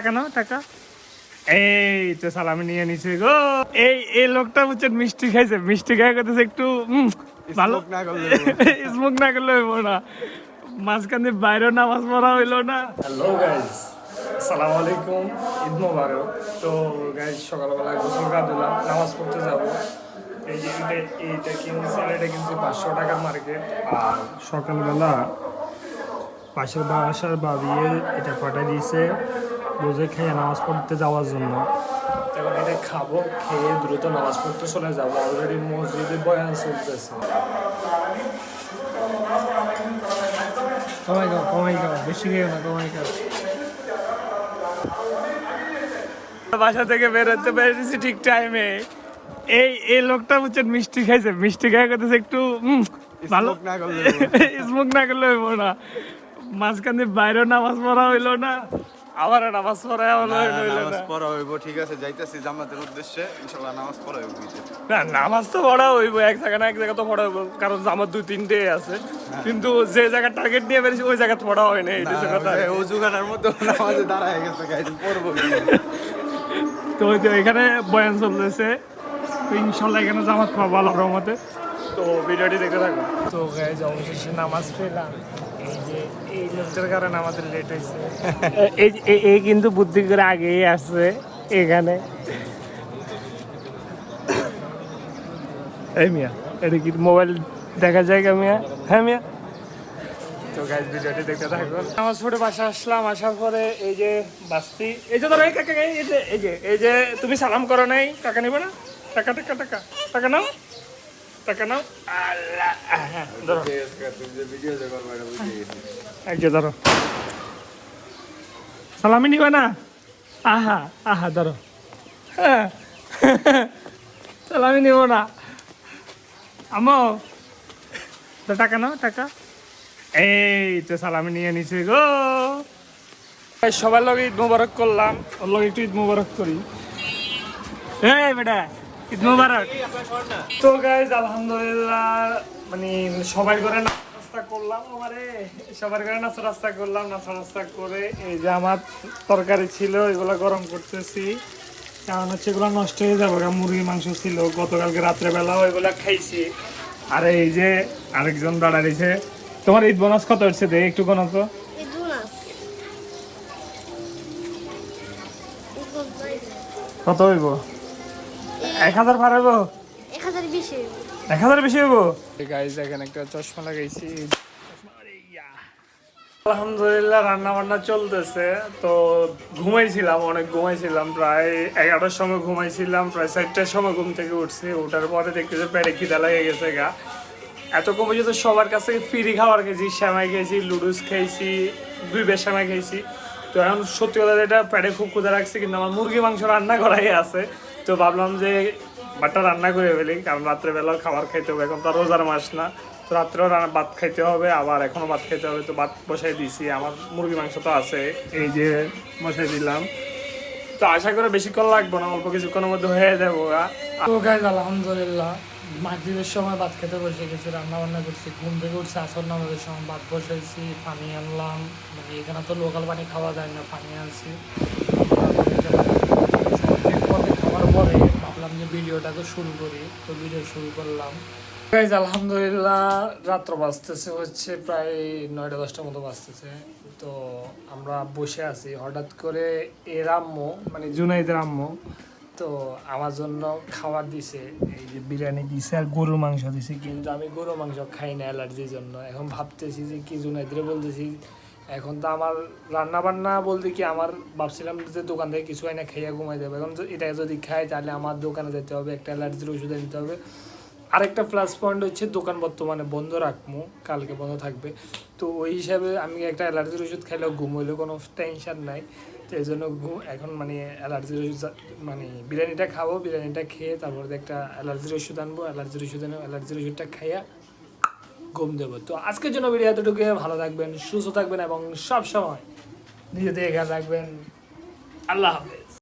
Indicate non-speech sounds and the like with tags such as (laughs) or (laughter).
টাকা নাও টাকা। এই তো সালামি নিয়ে নিছে গো। এই এই লোকটা বুঝছেন মিষ্টি খাইছে। মিষ্টি খাই করতেছে একটু উম, ভালো না করলে (laughs) স্মোক না করলে হইব না। মাঝখান দিয়ে বাইরে নামাজ পড়া হইল না। হ্যালো গাইজ আসসালামু আলাইকুম। ঈদ মোবারক। তো গাইজ সকালবেলা গোসল নামাজ পড়তে যাব। এই যে এটা এইটা কিনছি এটা কিনছি পাঁচশো টাকার মার্কেট। আর সকালবেলা পাশের বাসার বাবিয়ে এটা পাঠিয়ে দিয়েছে। রোজে খেয়ে নামাজ পড়তে যাওয়ার জন্য। এখন এটা খাব খেয়ে দ্রুত নামাজ পড়তে চলে যাব। অলরেডি মসজিদে বয়ান চলতেছে। কমাই গাও কমাই গাও বেশি খেয়ে না কমাই গাও বাসা থেকে বেরোতে পেরেছি ঠিক টাইমে এই এই লোকটা বুঝছেন মিষ্টি খাইছে। মিষ্টি খাই করতেছে একটু ভালো। না করলে স্মোক না করলে হইব না। (laughs) মাঝখান বাইরেও নামাজ পড়া হইল না। আবার নামাজ পড়া নামাজ পড়া হইব ঠিক আছে যাইতেছি জামাতের উদ্দেশ্যে। ইনশাআল্লাহ নামাজ পড়া হইব না নামাজ তো পড়া হইব এক জায়গা না এক জায়গা তো পড়া হইব কারণ আমার দুই তিনটে আছে। কিন্তু যে জায়গা টার্গেট নিয়ে বেরিয়েছি ওই জায়গা পড়া হয় না এটা কথা। অজু খানার মধ্যে নামাজে দাঁড়ায় গেছে গাইজ পড়ব তো ওই তো এখানে বয়ান চলতেছে তো ইনশাল্লাহ এখানে জামাত পাবো আল্লাহ রহমতে। তো ভিডিওটি দেখতে থাকো। তো গাইজ অবশেষে নামাজ পেলাম এই যে এই লোকটার কারণে আমাদের লেট হয়েছে। এই এই- এই কিন্তু বুদ্ধি করে আগেই আসছে এখানে। এই মিয়া এটা কি মোবাইল দেখা যায় কা মিয়া? হ্যাঁ মিয়া। তো গাইজ ভিডিওটি দেখতে থাকুন। নামাজ পড়ে বাসা আসলাম আসার পরে এই যে বাস্তি এই যে ধরো এই কাকা এই যে এই যে এই যে তুমি সালাম করো নাই টাকা নেবে না? টাকা টাকা টাকা টাকা নাও। টাকা হ্যাঁ ধরো। সালামি নিবে না? আহা আহা, ধরো। হ্যাঁ। সালামি নিব না। আমো, তো টাকা টাকা। এই তো সালামি নিয়ে নিছে গো। সবার লগে ঈদ মোবারক করলাম, ওর লগে একটু ঈদ মোবারক করি। এই বেটা। ঈদ মোবারক। তো গাইজ আলহামদুলিল্লাহ মানে সবাই করে নাস্তা রাস্তা করলাম আমারে। সবার করে নাস্তা রাস্তা করলাম নাস্তা রাস্তা করে এই যে আমার তরকারি ছিল এগুলো গরম করতেছি। কারণ হচ্ছে এগুলো নষ্ট হয়ে যাবে মুরগির মাংস ছিল। গতকালকে রাত্রেবেলাও এগুলো খাইছি। আর এই যে আরেকজন দাঁড়াইছে তোমার ঈদ বোনাস কত হচ্ছে দে একটু কোনো তো। কত হইব? এক হাজার ভাড় হইব? এক হাজার বিশে এক হাজার বেশি হইব? গাইজ এখানে একটা চশমা লাগাইছি। আলহামদুলিল্লাহ রান্না বান্না চলতেছে। তো ঘুমাইছিলাম অনেক ঘুমাইছিলাম। প্রায় এগারোটার সময় ঘুমাইছিলাম প্রায় চারটার সময় ঘুম থেকে উঠছি। ওঠার পরে দেখতে যে পেটে খিদা লেগে গেছে গা। এত কমে যেত সবার কাছ থেকে ফ্রি খাবার খেয়েছি শ্যামাই খেয়েছি লুডুস খেয়েছি দুই বেশ শ্যামাই খেয়েছি। তো এখন সত্যি কথা এটা পেটে খুব ক্ষুদা রাখছে কিন্তু আমার মুরগি মাংস রান্না করাই আছে। তো ভাবলাম যে বাটটা রান্না করে ফেলি, কারণ রাত্রেবেলাও খাবার খাইতে হবে, এখন তো রোজার মাস না। তো রাত্রেও ভাত খাইতে হবে, আবার এখনও ভাত খাইতে হবে, তো ভাত বসাই দিছি আমার মুরগি মাংস তো আছে, এই যে বসাই দিলাম। তো আশা করে বেশিক্ষণ লাগবে না, অল্প কিছুক্ষণের মধ্যে হয়ে যাব আলহামদুলিল্লাহ, মাগরিবের সময় ভাত খেতে বসে গেছি রান্না বান্না করছি, ঘুম থেকে উঠছি, আসর নামাজের সময় ভাত বসাইছি, পানি আনলাম মানে এখানে তো লোকাল পানি খাওয়া যায় না, পানি আনছি। পথে পরে ভাবলাম যে ভিডিওটা তো শুরু করি, তো ভিডিও শুরু করলাম। গাইজ আলহামদুলিল্লাহ রাত্র বাজতেছে, হচ্ছে প্রায় নয়টা, দশটার মতো বাজতেছে। তো আমরা বসে আছি, হঠাৎ করে এর আম্মু মানে জুনাইদের আম্মু, তো আমার জন্য খাবার দিছে, এই যে বিরিয়ানি দিছে আর গরুর মাংস দিছে। কিন্তু আমি গরুর মাংস খাই না অ্যালার্জির জন্য। এখন ভাবতেছি যে কি জুনাইদের বলতেছি এখন তো আমার রান্না বান্না বলতে কি, আমার ভাবছিলাম যে দোকান থেকে কিছু আইনা খাইয়া ঘুমাই যাবে এখন এটা যদি খাই তাহলে আমার দোকানে যেতে হবে, একটা অ্যালার্জির ওষুধ দিতে হবে। আরেকটা প্লাস পয়েন্ট হচ্ছে দোকান বর্তমানে বন্ধ রাখব কালকে বন্ধ থাকবে। তো ওই হিসাবে আমি একটা অ্যালার্জির ওষুধ খাইলেও ঘুম কোনো টেনশন নাই। তো এই জন্য ঘুম এখন মানে অ্যালার্জির ওষুধ মানে বিরিয়ানিটা খাব, বিরিয়ানিটা খেয়ে তারপরে একটা অ্যালার্জির ওষুধ আনব অ্যালার্জির ওষুধ এনে অ্যালার্জির ওষুধটা খাইয়া ঘুম দেবো। তো আজকের জন্য ভিডিও এতটুকু ভালো থাকবেন, সুস্থ থাকবেন এবং সব সময় নিজেদের খেয়াল রাখবেন। আল্লাহ হাফেজ।